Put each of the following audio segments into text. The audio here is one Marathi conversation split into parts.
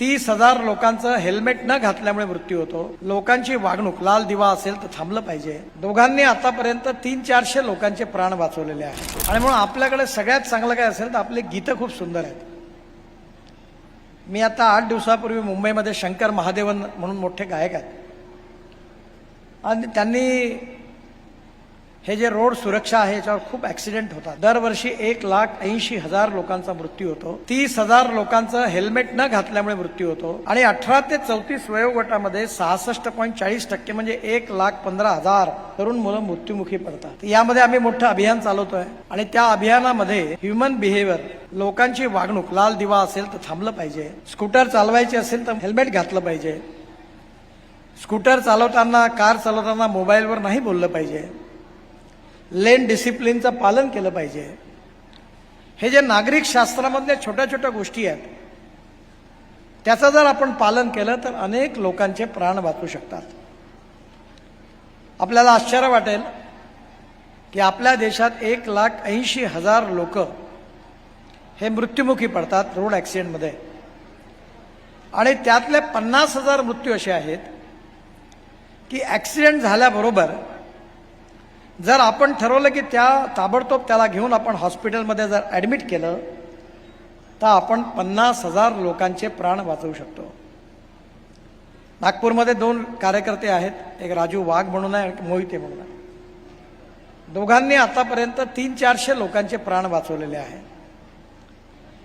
तीस हजार लोकांचं हेल्मेट न घातल्यामुळे मृत्यू होतो. लोकांची वागणूक लाल दिवा असेल तर थांबलं पाहिजे. दोघांनी आतापर्यंत तीन चारशे लोकांचे प्राण वाचवलेले आहेत. आणि म्हणून आपल्याकडे सगळ्यात चांगलं काय असेल तर आपले गीतं खूप सुंदर आहेत. मी आता आठ दिवसापूर्वी मुंबईमध्ये शंकर महादेवन म्हणून मोठे गायक आहेत. आणि त्यांनी हे जे रोड सुरक्षा आहे याच्यावर खूप ऍक्सिडेंट होतात दरवर्षी एक लाख ऐंशी हजार लोकांचा मृत्यू होतो. तीस हजार लोकांचं हेल्मेट न घातल्यामुळे मृत्यू होतो. आणि अठरा ते चौतीस वयोगटामध्ये सहासष्ट पॉईंट चाळीस टक्के म्हणजे एक लाख पंधरा हजार तरुण मुलं मृत्युमुखी पडतात. यामध्ये आम्ही मोठं अभियान चालवतोय. आणि त्या अभियानामध्ये ह्युमन बिहेवियर लोकांची वागणूक लाल दिवा असेल तर थांबलं पाहिजे. स्कूटर चालवायची असेल तर हेल्मेट घातलं पाहिजे. स्कूटर चालवताना कार चालवताना मोबाईलवर नाही बोललं पाहिजे. लेन डिसिप्लिनचं पालन केलं पाहिजे. हे जे नागरिक शास्त्रामधल्या छोट्या छोट्या गोष्टी आहेत त्याचं जर आपण पालन केलं तर अनेक लोकांचे प्राण वाचू शकतात. आपल्याला आश्चर्य वाटेल की आपल्या देशात एक लाख ऐंशी हजार लोक हे मृत्युमुखी पडतात रोड ॲक्सिडेंटमध्ये. आणि त्यातले पन्नास हजार मृत्यू असे आहेत की ॲक्सिडेंट झाल्याबरोबर जर आपण ठरवलं की त्या ताबडतोब त्याला घेऊन आपण हॉस्पिटलमध्ये जर ॲडमिट केलं तर आपण पन्नास हजार लोकांचे प्राण वाचवू शकतो. नागपूरमध्ये दोन कार्यकर्ते आहेत एक राजू वाघ म्हणून आहे एक मोहिते म्हणून आहे. दोघांनी आतापर्यंत तीन चारशे लोकांचे प्राण वाचवलेले आहे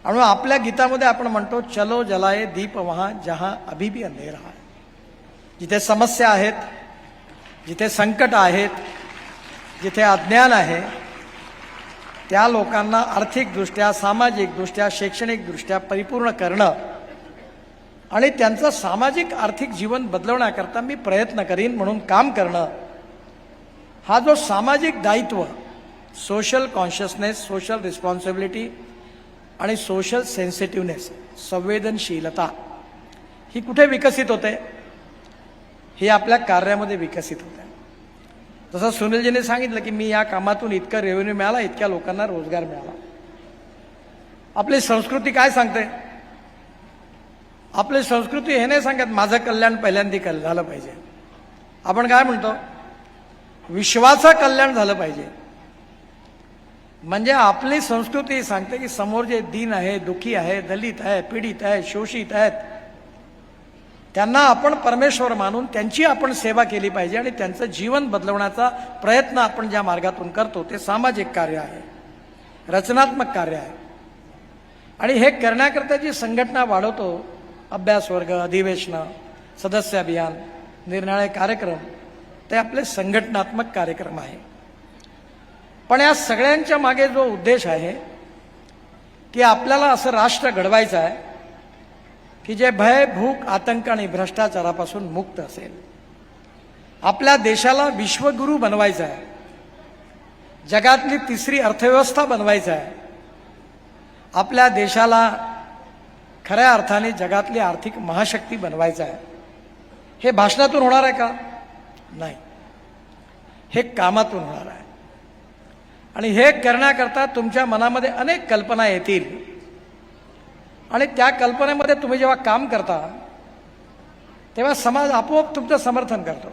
आणि आपल्या गीतामध्ये आपण म्हणतो चलो जलाये दीप वहा जहा अभी भी अंधेरा जिथे समस्या आहेत जिथे संकट आहेत जिथे अज्ञान आहे त्या लोकांना आर्थिकदृष्ट्या सामाजिकदृष्ट्या शैक्षणिकदृष्ट्या परिपूर्ण करणं आणि त्यांचं सामाजिक आर्थिक जीवन बदलवण्याकरता मी प्रयत्न करीन म्हणून काम करणं हा जो सामाजिक दायित्व सोशल कॉन्शियसनेस सोशल रिस्पॉन्सिबिलिटी आणि सोशल सेन्सिटिव्हनेस संवेदनशीलता ही कुठे विकसित होते? ही आपल्या कार्यामध्ये विकसित होते. जसं सुनीलजीने सांगितलं की मी या कामातून इतका रेव्हेन्यू मिळाला इतक्या लोकांना रोजगार मिळाला. आपली संस्कृती काय सांगते? आपली संस्कृती हे नाही सांगत माझं कल्याण पहिल्यांदा कल झालं पाहिजे. आपण काय म्हणतो? विश्वाचं कल्याण झालं पाहिजे. म्हणजे आपली संस्कृती सांगते की समोर जे दीन आहे दुखी आहे दलित आहे पीडित आहे शोषित आहेत त्यांना आपण परमेश्वर मानून त्यांची आपण सेवा केली पाहिजे आणि त्यांचं जीवन बदलवण्याचा प्रयत्न आपण ज्या मार्गातून करतो ते सामाजिक कार्य आहे रचनात्मक कार्य आहे. आणि हे करण्याकरता जी संघटना वाढवतो अभ्यास वर्ग अधिवेशनं सदस्य अभियान निरनिराळे कार्यक्रम ते आपले संघटनात्मक कार्यक्रम आहे. पण या सगळ्यांच्या मागे जो उद्देश आहे की आपल्याला असं राष्ट्र घडवायचं आहे की जे भय भूक आतंक आणि भ्रष्टाचारापासून मुक्त असेल. आपल्या देशाला विश्वगुरू बनवायचं आहे. जगातली तिसरी अर्थव्यवस्था बनवायचं आहे. आपल्या देशाला खऱ्या अर्थाने जगातली आर्थिक महाशक्ती बनवायचं आहे. हे भाषणातून होणार आहे का? नाही. हे कामातून होणार आहे. आणि हे करण्याकरता तुमच्या मनामध्ये अनेक कल्पना येतील. आणि त्या कल्पनेमध्ये तुम्ही जेव्हा काम करता तेव्हा समाज आपोआप तुमचं समर्थन करतो.